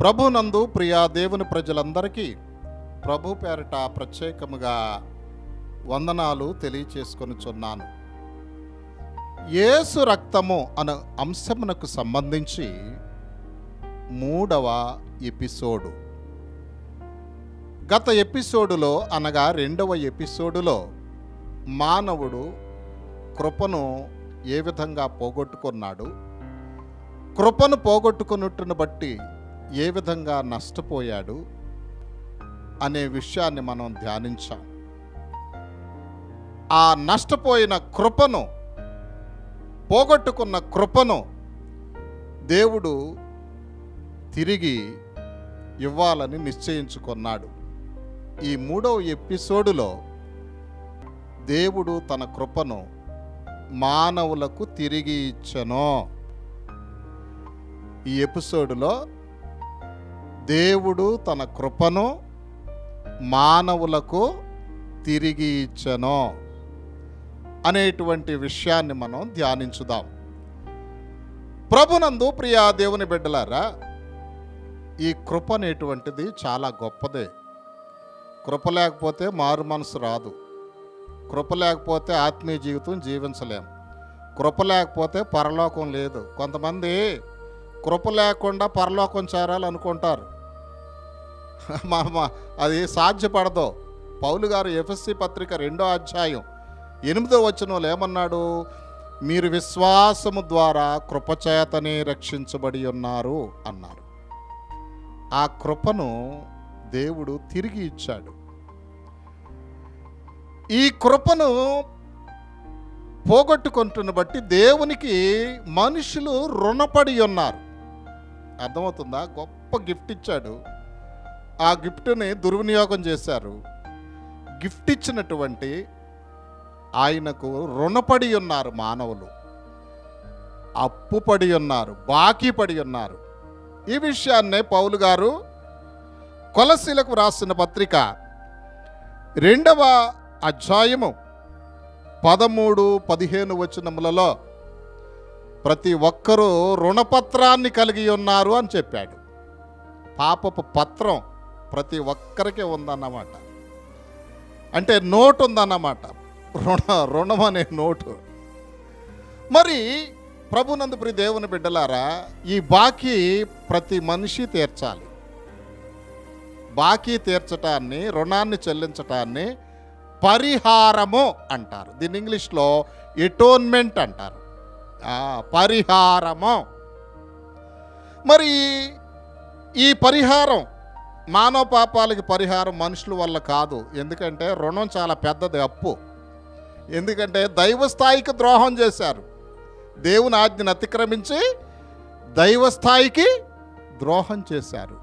ప్రభునందు ప్రియా దేవుని ప్రజలందరికీ ప్రభు పేరిట ప్రత్యేకముగా వందనాలు తెలియచేసుకొనిచున్నాను. యేసు రక్తము అనే అంశమునకు సంబంధించి మూడవ ఎపిసోడు. గత ఎపిసోడులో అనగా రెండవ ఎపిసోడులో మానవుడు కృపను ఏ విధంగా పోగొట్టుకున్నాడు? కృపను పోగొట్టుకున్నట్టును బట్టి ఏ విధంగా నష్టపోయాడు అనే విషయాన్ని మనం ధ్యానించాం. ఆ నష్టపోయిన కృపను పోగొట్టుకున్న కృపను దేవుడు తిరిగి ఇవ్వాలని నిశ్చయించుకున్నాడు. ఈ మూడవ ఎపిసోడులో దేవుడు తన కృపను మానవులకు తిరిగి ఇచ్చను. ఈ ఎపిసోడులో దేవుడు తన కృపను మానవులకు తిరిగి ఇచ్చను అనేటువంటి విషయాన్ని మనం ధ్యానించుదాం. ప్రభునందు ప్రియా దేవుని బిడ్డలారా ఈ కృప అనేటువంటిది చాలా గొప్పదే. కృప లేకపోతే మారు మనసు రాదు. కృప లేకపోతే ఆత్మీయ జీవితం జీవించలేం. కృప లేకపోతే పరలోకం లేదు. కొంతమంది కృప లేకుండా పరలోకం చేరాలనుకుంటారు. మా మా- అది సాధ్యపడదు. పౌలు గారు ఎఫ్ఎస్సి పత్రిక రెండో అధ్యాయం ఎనిమిదో వచనంలో ఏమన్నాడు? మీరు విశ్వాసము ద్వారా కృపచేతనే రక్షించబడి ఉన్నారు అన్నారు. ఆ కృపను దేవుడు తిరిగి ఇచ్చాడు. ఈ కృపను పోగొట్టుకుంటున్న బట్టి దేవునికి మనుషులు రుణపడి ఉన్నారు. అర్థమవుతుందా? గొప్ప గిఫ్ట్ ఇచ్చాడు. ఆ గిఫ్ట్ని దుర్వినియోగం చేశారు. గిఫ్ట్ ఇచ్చినటువంటి ఆయనకు రుణపడి ఉన్నారు మానవులు. అప్పు పడి ఉన్నారు బాకీ పడి ఉన్నారు. ఈ విషయాన్నే పౌలు గారు కొలసీలకు వ్రాసిన పత్రిక రెండవ అధ్యాయము పదమూడు పదిహేను వచనములలో ప్రతి ఒక్కరూ రుణపత్రాన్ని కలిగి ఉన్నారు అని చెప్పాడు. పాపపు పత్రం ప్రతి ఒక్కరికి ఉందన్నమాట. అంటే నోటు ఉందన్నమాట రుణ రుణం అనే నోటు. మరి ప్రభునందప్రి దేవుని బిడ్డలారా ఈ బాకీ ప్రతి మనిషి తీర్చాలి. బాకీ తీర్చటాన్ని రుణాన్ని చెల్లించటాన్ని పరిహారము అంటారు. దీన్ని ఇంగ్లీష్లో ఎటోన్మెంట్ అంటారు. పరిహారము. మరి ఈ పరిహారం మానవ పాపాలకి పరిహారం మనుషుల వల్ల కాదు. ఎందుకంటే రుణం చాలా పెద్దది అప్పు. ఎందుకంటే దైవస్థాయికి ద్రోహం చేశారు. దేవుని ఆజ్ఞను అతిక్రమించి దైవస్థాయికి ద్రోహం చేశారు.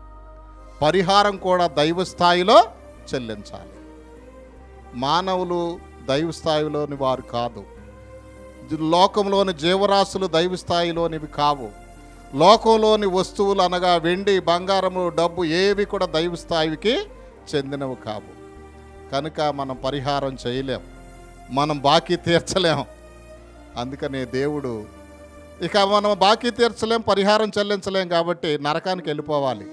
పరిహారం కూడా దైవస్థాయిలో చెల్లించాలి. మానవులు దైవస్థాయిలోని వారు కాదు. లోకంలోని జీవరాశులు దైవస్థాయిలోనివి కావు. లోకంలోని వస్తువులు అనగా వెండి బంగారము డబ్బు ఏవి కూడా దైవ స్థాయికి చెందినవి కావు. కనుక మనం పరిహారం చేయలేం. మనం బాకీ తీర్చలేం. అందుకనే దేవుడు ఇక మనం బాకీ తీర్చలేం పరిహారం చెల్లించలేం కాబట్టి నరకానికి వెళ్ళిపోవాలి.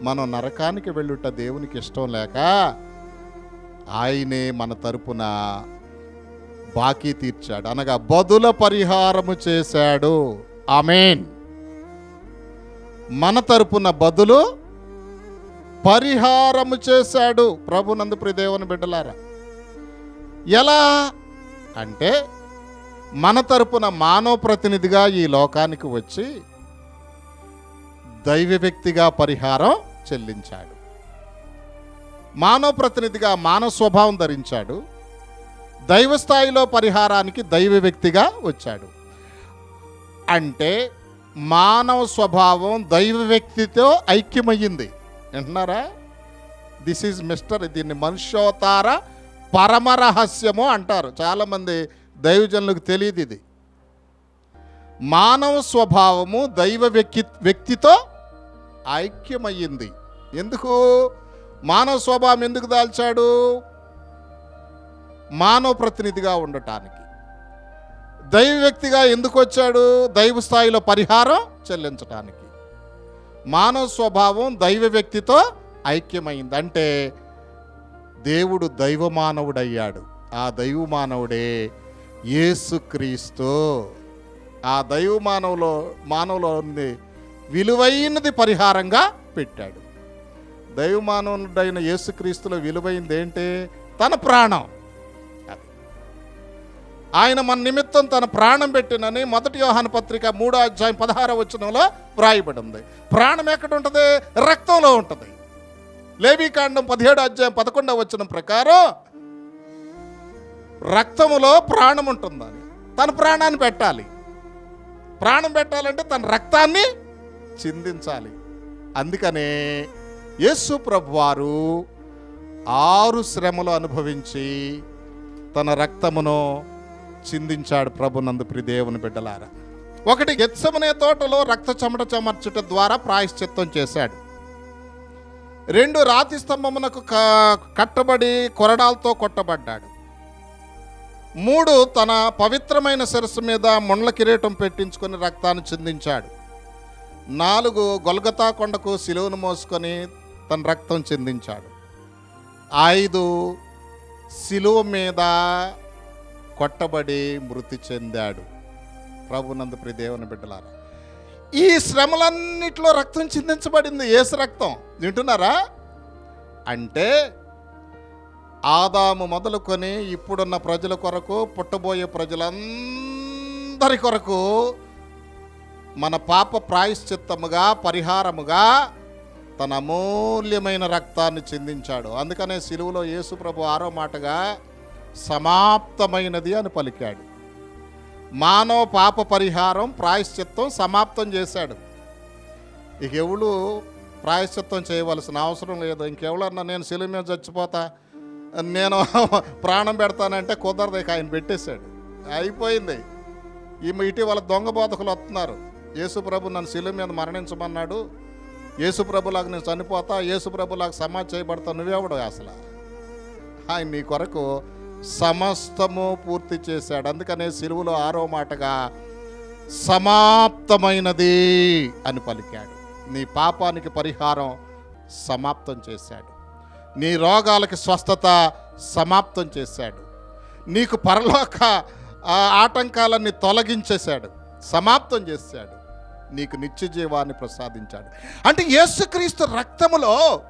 మనం నరకానికి వెళ్ళుట దేవునికి ఇష్టం లేక ఆయనే మన తరపున బాకీ తీర్చాడు. అనగా బదుల పరిహారము చేశాడు. ఆమెన్. మన తరపున బదులు పరిహారము చేశాడు ప్రభునందు ప్రియదేవుని బిడ్డలారా. ఎలా అంటే మన తరపున మానవ ప్రతినిధిగా ఈ లోకానికి వచ్చి దైవ వ్యక్తిగా పరిహారం చెల్లించాడు. మానవ ప్రతినిధిగా మానవ స్వభావం ధరించాడు. దైవ స్థాయిలో పరిహారానికి దైవ వ్యక్తిగా వచ్చాడు. అంటే మానవ స్వభావం దైవ వ్యక్తితో ఐక్యమయ్యింది. వింటున్నారా? దిస్ ఈజ్ మిస్టర్ దీన్ని మనుష్యోతార పరమ రహస్యము అంటారు. చాలామంది దైవజనులకు తెలియదు ఇది. మానవ స్వభావము దైవ వ్యక్తి వ్యక్తితో ఐక్యమయ్యింది. ఎందుకు? మానవ స్వభావం ఎందుకు దాల్చాడు? మానవ ప్రతినిధిగా ఉండటానికి. దైవ వ్యక్తిగా ఎందుకు వచ్చాడు? దైవ స్థాయిలో పరిహారం చెల్లించటానికి. మానవ స్వభావం దైవ వ్యక్తితో ఐక్యమైంది. అంటే దేవుడు దైవ మానవుడయ్యాడు ఆ దైవ మానవుడే యేసుక్రీస్తు. ఆ దైవ మానవులో మానవులో ఉంది. విలువైనది పరిహారంగా పెట్టాడు. దైవ మానవుడైన యేసుక్రీస్తులో విలువైంది ఏంటి? తన ప్రాణం. ఆయన మన నిమిత్తం తన ప్రాణం పెట్టినని మొదటి యోహాన పత్రిక మూడో అధ్యాయం పదహార వచనంలో వ్రాయబడి ఉంది ప్రాణం ఎక్కడ ఉంటుంది? రక్తంలో ఉంటుంది. లేబీకాండం పదిహేడు అధ్యాయం పదకొండవ వచనం ప్రకారం రక్తములో ప్రాణం ఉంటుందని. తన ప్రాణాన్ని పెట్టాలి. ప్రాణం పెట్టాలంటే తన రక్తాన్ని చిందించాలి. అందుకనే యేసు ప్రభు వారు ఆరు శ్రమలు అనుభవించి తన రక్తమును చిందించాడు ప్రభు నందుప్రి దేవుని బిడ్డలారా. ఒకటి గెత్సమనే తోటలో రక్త చెమట చెమర్చుట ద్వారా ప్రాయశ్చిత్తం చేశాడు. రెండు రాతి స్తంభమునకు కట్టబడి కొరడాలతో కొట్టబడ్డాడు. మూడు తన పవిత్రమైన శిరస్సు మీద ముండ్ల కిరీటం పెట్టించుకొని రక్తాన్ని చిందించాడు. నాలుగు గొల్గతా కొండకు సిలువను మోసుకొని తన రక్తం చిందించాడు. ఐదు సిలువ మీద కొట్టబడి మృతి చెందాడు. ప్రభునందు ప్రియ దేవుని బిడ్డలారా ఈ శ్రమలన్నిట్లో రక్తం చిందించబడింది. ఏసు రక్తం. వింటున్నారా? అంటే ఆదాము మొదలుకొని ఇప్పుడున్న ప్రజల కొరకు పుట్టబోయే ప్రజలందరి కొరకు మన పాప ప్రాయశ్చిత్తముగా పరిహారముగా తన అమూల్యమైన రక్తాన్ని చెందించాడు. అందుకనే సిలువలో యేసు ప్రభు ఆరో మాటగా సమాప్తమైనది అని పలికాడు. మానవ పాప పరిహారం ప్రాయశ్చిత్తం సమాప్తం చేశాడు. ఇక ఎవడు ప్రాయశ్చిత్తం చేయవలసిన అవసరం లేదు. ఇంకెవడన్నా నేను సిలువ మీద చచ్చిపోతా నేను ప్రాణం పెడతానంటే కుదరదు. ఇక ఆయన పెట్టేశాడు. అయిపోయింది. ఈమె ఇటీవల దొంగ బోధకులు వస్తున్నారు. యేసుప్రభు నన్ను శిలువ మీద మరణించమన్నాడు. యేసుప్రభులాగా నేను చనిపోతా యేసుప్రభులాగా ప్రభులాగా చేయబడతా. నువ్వెవడు అసలు? ఆయన నీ కొరకు సమస్తము పూర్తి చేశాడు. అందుకనే సిలువలో ఆరో మాటగా సమాప్తమైనది అని పలికాడు. నీ పాపానికి పరిహారం సమాప్తం చేశాడు. నీ రోగాలకి స్వస్థత సమాప్తం చేశాడు. నీకు పరలోక ఆ, ఆటంకాలన్నీ తొలగించేశాడు. సమాప్తం చేశాడు. నీకు నిత్య జీవాన్ని ప్రసాదించాడు. అంటే యేసుక్రీస్తు రక్తములో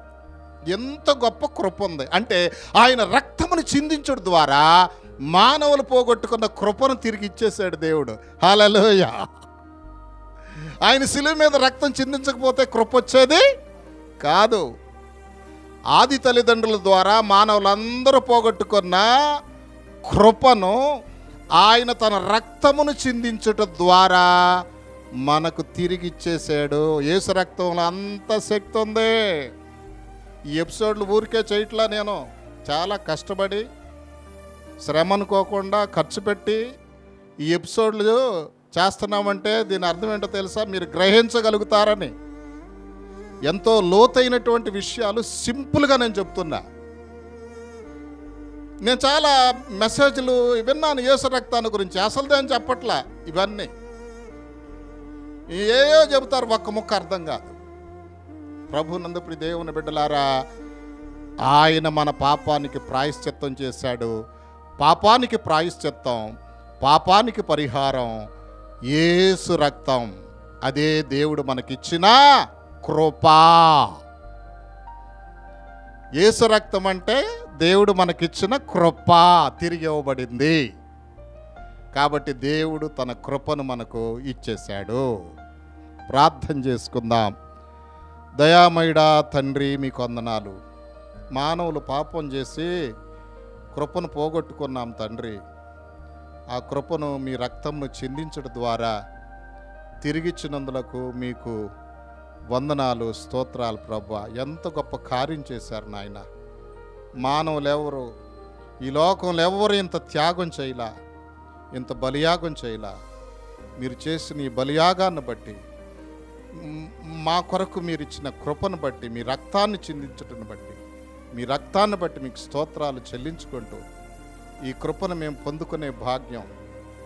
ఎంత గొప్ప కృప ఉంది. అంటే ఆయన రక్తమును చిందించడం ద్వారా మానవులు పోగొట్టుకున్న కృపను తిరిగి ఇచ్చేశాడు దేవుడు. హాలలోయ ఆయన శిలువ మీద రక్తం చిందించకపోతే కృప వచ్చేది కాదు. ఆది తల్లిదండ్రుల ద్వారా మానవులందరూ పోగొట్టుకున్న కృపను ఆయన తన రక్తమును చిందించుట ద్వారా మనకు తిరిగి ఇచ్చేసాడు ఏసు రక్తంలో అంత శక్తి ఉంది. ఈ ఎపిసోడ్లు ఊరికే చేయట్లా నేను. చాలా కష్టపడి శ్రమ అనుకోకుండా ఖర్చు పెట్టి ఈ ఎపిసోడ్లు చేస్తున్నామంటే దీని అర్థం ఏంటో తెలుసా? మీరు గ్రహించగలుగుతారని. ఎంతో లోతైనటువంటి విషయాలు సింపుల్గా నేను చెప్తున్నా. నేను చాలా మెసేజ్లు విన్నాను యేసు రక్తాన్ని గురించి. అసలు అని చెప్పట్లా? ఇవన్నీ. ఏయో చెబుతారు ఒక్క ముక్క అర్థం కాదు. ప్రభు నందుప్రి దేవుని బిడ్డలారా ఆయన మన పాపానికి ప్రాయశ్చిత్తం చేశాడు. పాపానికి ప్రాయశ్చిత్తం పాపానికి పరిహారం యేసు రక్తం. అదే దేవుడు మనకిచ్చిన కృపా. యేసు రక్తం అంటే దేవుడు మనకిచ్చిన కృప తిరిగి ఇవ్వబడింది కాబట్టి దేవుడు తన కృపను మనకు ఇచ్చేశాడు. ప్రార్థన చేసుకుందాం. దయామయుడా తండ్రి మీ కొందనాలు మానవులు పాపం చేసి కృపను పోగొట్టుకున్నాం తండ్రి. ఆ కృపను మీ రక్తంను చిందించడం ద్వారా తిరిగిచ్చినందులకు మీకు వందనాలు స్తోత్రాలు ప్రభు. ఎంత గొప్ప కార్యం చేశారు నాయన. మానవులు ఎవరు ఈ లోకంలో ఎవరు ఇంత త్యాగం చేయలా? ఇంత బలియాగం చేయలా? మీరు చేసిన ఈ బలియాగాన్ని బట్టి మా కొరకు మీరు ఇచ్చిన కృపను బట్టి మీ రక్తాన్ని చిందించటం బట్టి మీ రక్తాన్ని బట్టి మీకు స్తోత్రాలు చెల్లించుకుంటూ ఈ కృపను మేము పొందుకునే భాగ్యం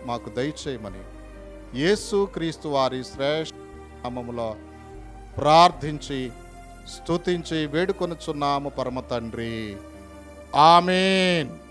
మాకు దయచేయమని యేసు క్రీస్తు వారి శ్రేష్ఠ నామములో ప్రార్థించి స్తుతించి వేడుకొనుచున్నాము పరమ తండ్రి. ఆమెన్.